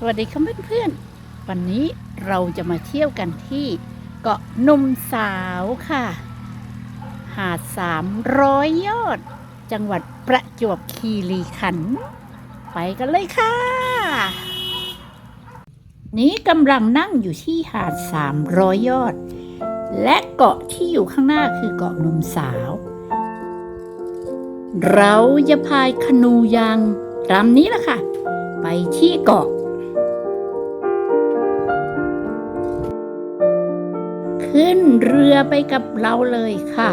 สวัสดีค่ะเพื่อนๆ วันนี้เราจะมาเที่ยวกันที่เกาะนุ่มสาวค่ะ หาดสามร้อยยอด จังหวัดประจวบคีรีขันธ์ไปกันเลยค่ะ นี้กำลังนั่งอยู่ที่หาดสามร้อยยอด และเกาะที่อยู่ข้างหน้าคือเกาะนุ่มสาว เราจะพายคนูยางลำนี้แหละค่ะ ไปที่เกาะ ขึ้นเรือไปกับเราเลยค่ะ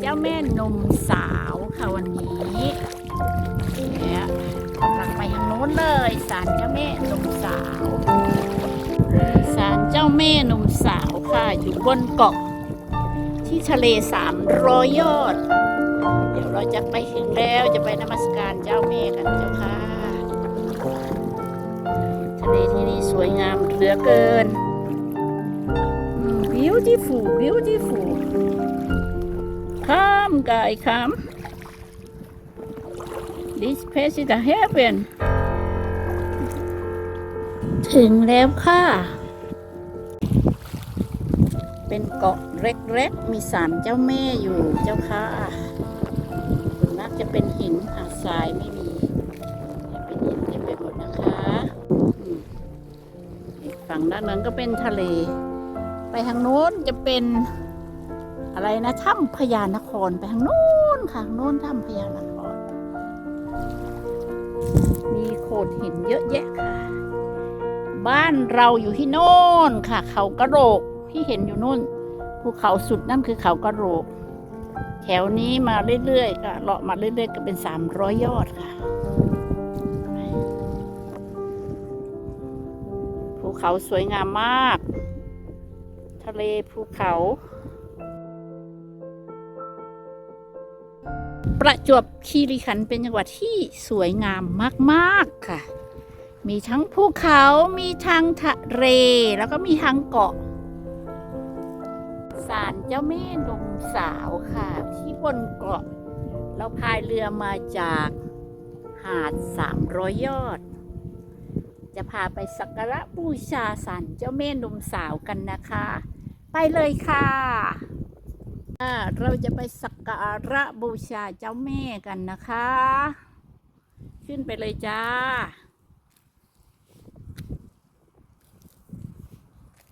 เจ้าแม่นมสาวค่ะวันนี้เนี่ยกำลังไปทางโน้นเลยศาลเจ้าแม่นมสาวศาลเจ้าแม่นมสาวค่ะอยู่บนเกาะที่ทะเล300ยอด เดี๋ยวเราจะไปถึงแล้วจะไปนมัสการเจ้าแม่กันเจ้าค่ะทะเลที่นี่สวยงามเหลือเกิน beautiful beautiful come guy come this place is a heaven ถึงแล้วค่ะ เป็นเกาะเล็กๆ มีศาลเจ้าแม่อยู่เจ้าค่ะส่วนมากจะเป็นหินหาดทรายไม่มีเป็นหินเต็มไปหมดนะคะฝั่งด้านนั้นก็เป็นทะเล ไปทางโน้นจะเป็น อะไรนะถ้ำพญานครไปทางโน้นค่ะโน้นถ้ำพญานคร มีโขดหินเยอะแยะค่ะ บ้านเราอยู่ที่โน่นค่ะ เขากระโหลกที่เห็นอยู่โน่นภูเขาสุดนั่นคือเขากระโหลก แถวนี้มาเรื่อยๆก็เลาะมาเรื่อยๆก็เป็นสามร้อยยอดค่ะภูเขาสวยงามมาก ทะเลภูเขา ประจวบคีรีขันธ์เป็นจังหวัดที่สวยงามมากๆค่ะ มีทั้งภูเขา มีทั้งทะเล แล้วก็มีทั้งเกาะศาลเจ้าแม่นมสาวค่ะ ที่บนเกาะ เราพายเรือมาจากหาดสามร้อยยอด จะพาไปสักการะบูชาศาลเจ้าแม่นมสาวกันนะคะ ไปเลยค่ะอ่า เราจะไปสักการะบูชาเจ้าแม่กันนะคะ ขึ้นไปเลยจ้า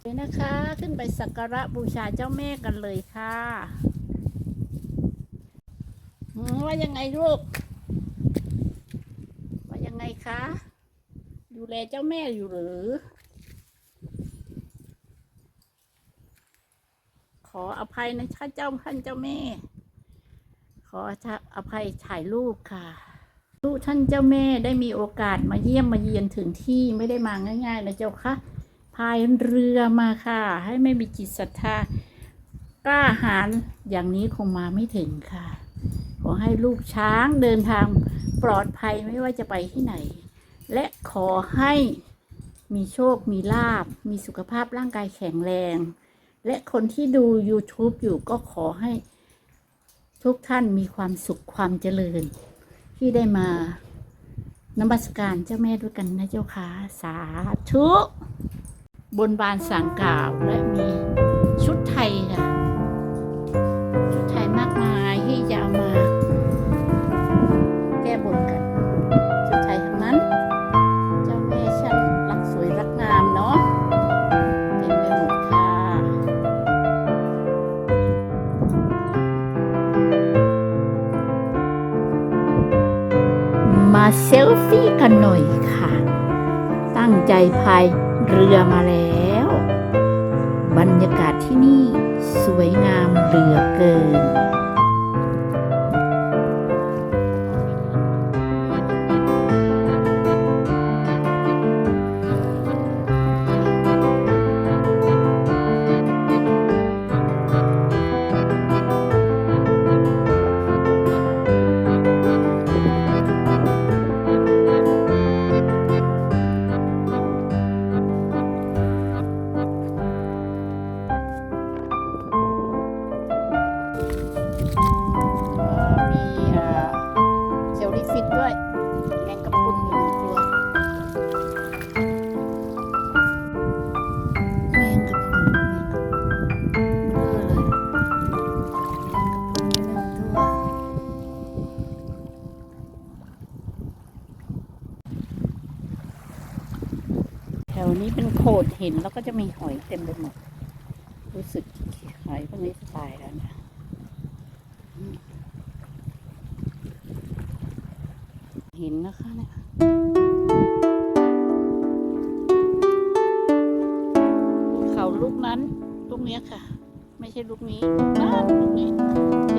เลยนะคะ ขึ้นไปสักการะบูชาเจ้าแม่กันเลยค่ะว่ายังไงลูก ว่ายังไงคะ ดูแลเจ้าแม่อยู่หรือ ขออภัยนะท่านเจ้าท่านเจ้าแม่ ขออภัยถ่ายรูปค่ะลูกท่านเจ้าแม่ได้มีโอกาสมาเยี่ยมมาเยียนถึงที่ไม่ได้มาง่าย ๆ นะเจ้าค่ะพายเรือมาค่ะ ให้ไม่มีจิตศรัทธากล้าหาญอย่างนี้คงมาไม่ถึงค่ะ ขอให้ลูกช้างเดินทางปลอดภัยไม่ว่าจะไปที่ไหน และขอให้มีโชค มีลาบ มีสุขภาพร่างกายแข็งแรง และคนที่ดู YouTube อยู่ก็ขอให้ทุกท่านมีความสุขความเจริญ ที่ได้มานมัสการเจ้าแม่ด้วยกันนะเจ้าค่ะสาธุบนบานสังกล่าวและมีชุดไทยค่ะ กันหน่อยค่ะ ตั้งใจพายเรือมาแล้ว บรรยากาศที่นี่สวยงามเหลือเกินน วนี้เป็นโขดหินแล้วก็จะมีหอยเต็มไปหมด รู้สึกหอยพวกนี้ตายแล้วนะหินนะคะเนี่ยเขาลูกนั้นลูกเนี้ยค่ะ ไม่ใช่ลูกนี้ลูกนั้นลูกนี้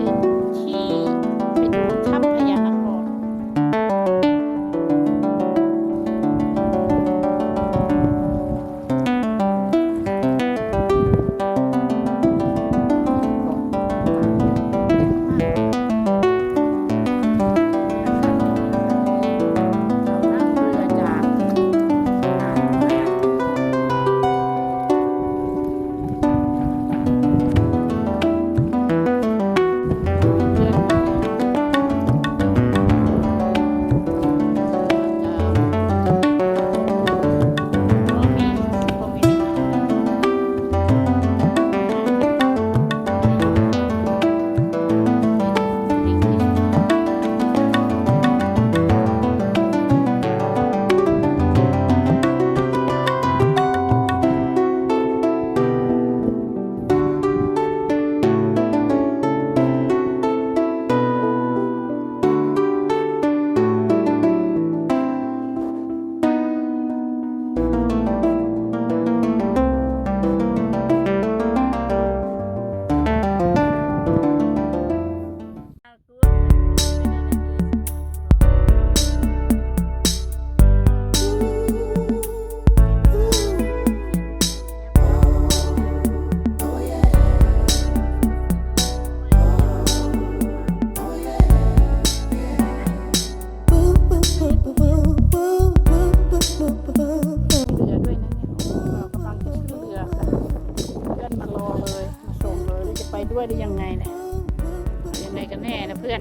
ยังไงกันแน่นะเพื่อน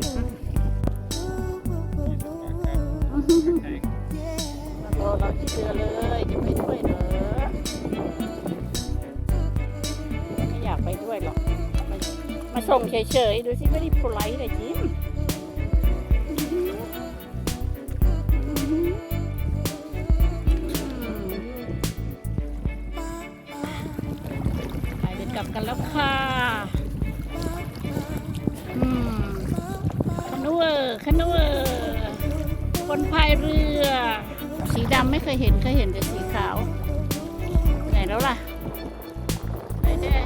มารอเราที่เรือเลยจะไปด้วยเหรอไม่อยากไปด้วยหรอก มามาส่งเฉยๆ ดูสิไม่ได้โพลไลท์เลยจิมไปเดินกลับกันแล้วค่ะ อืม คนูเอร์คนูเออร์คนพายเรือ สีดำไม่เคยเห็นเคยเห็นแต่สีขาว ไหนแล้วล่ะ ไหนแน่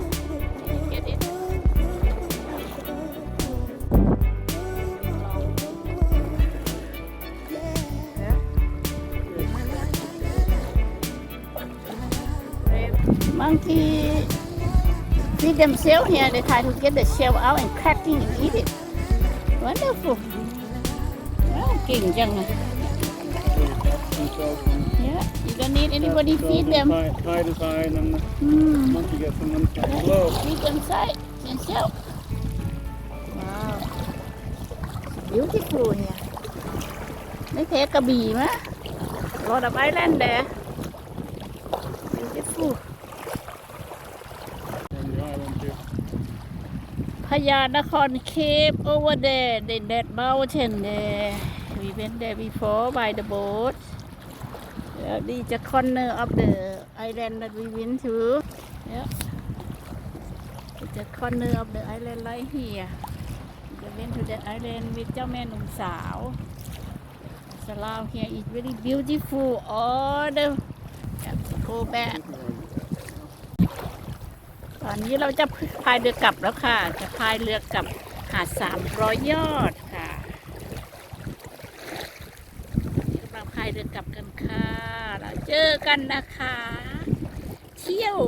เก็ตอิ Monkey feed themselves here. They try to get the shell out and cracking and eat it. Wonderful. Wow, เก่งจังเลย Yeah, you don't need anybody feed them. Tide, tide is high and then the Hmm. monkey gets them and it's low. Feed themselves themselves. Wow. Beautiful here. ไม่แพ้กระบี่มะ Lot of island there. Beautiful. On the island here. พญานครเคปโอเวอร์เดย์เดนเดดเมาเทนเดย์วีเวนเดย์วีโฟร์บายเดอะโบ๊ทแล้วดีจะคอนเนอร์ออฟเดอะไอแลนด์ดัตวีวินทูเนี่ยจะคอนเนอร์ออฟเดอะไอแลนด์ไลท์เฮียเดเวนทูเดอะไอแลนด์มีเจ้าแม่หนุ่มสาวสลาวเ love here is really beautiful. All the go back. ตอนนี้เราจะพายเรือกลับแล้วค่ะ จะพายเรือกลับหาดสามร้อยยอดค่ะกำลังพายเรือกลับกันค่ะ เราเจอกันนะคะ เที่ยว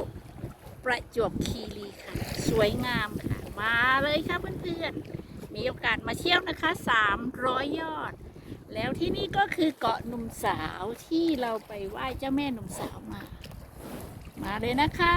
ประจวบคีรีค่ะ สวยงามค่ะ มาเลยค่ะเพื่อนๆ มีโอกาสมาเที่ยวนะคะสามร้อยยอด แล้วที่นี่ก็คือเกาะหนุ่มสาวที่เราไปไหว้เจ้าแม่หนุ่มสาวมา มาเลยนะคะ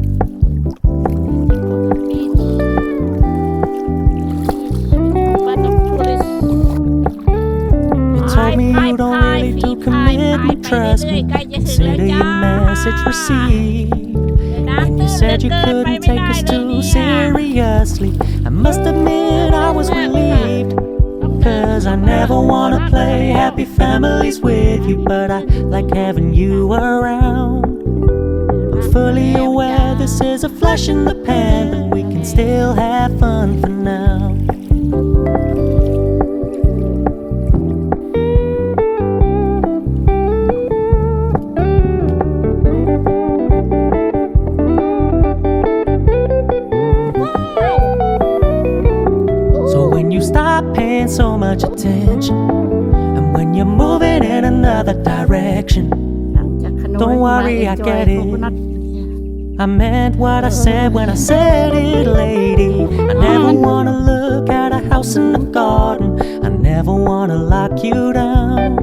Trust me. Your message received. When you said you couldn't take us too seriously, I must admit I was relieved. Cause I never wanna play happy families with you, but I like having you around. I'm fully aware this is a flash in the pan, but we can still have fun for now. paying so much attention. And when you're moving in another direction, don't worry, I get it. I meant what I said when I said it, lady. I never wanna look at a house in a garden. I never wanna lock you down.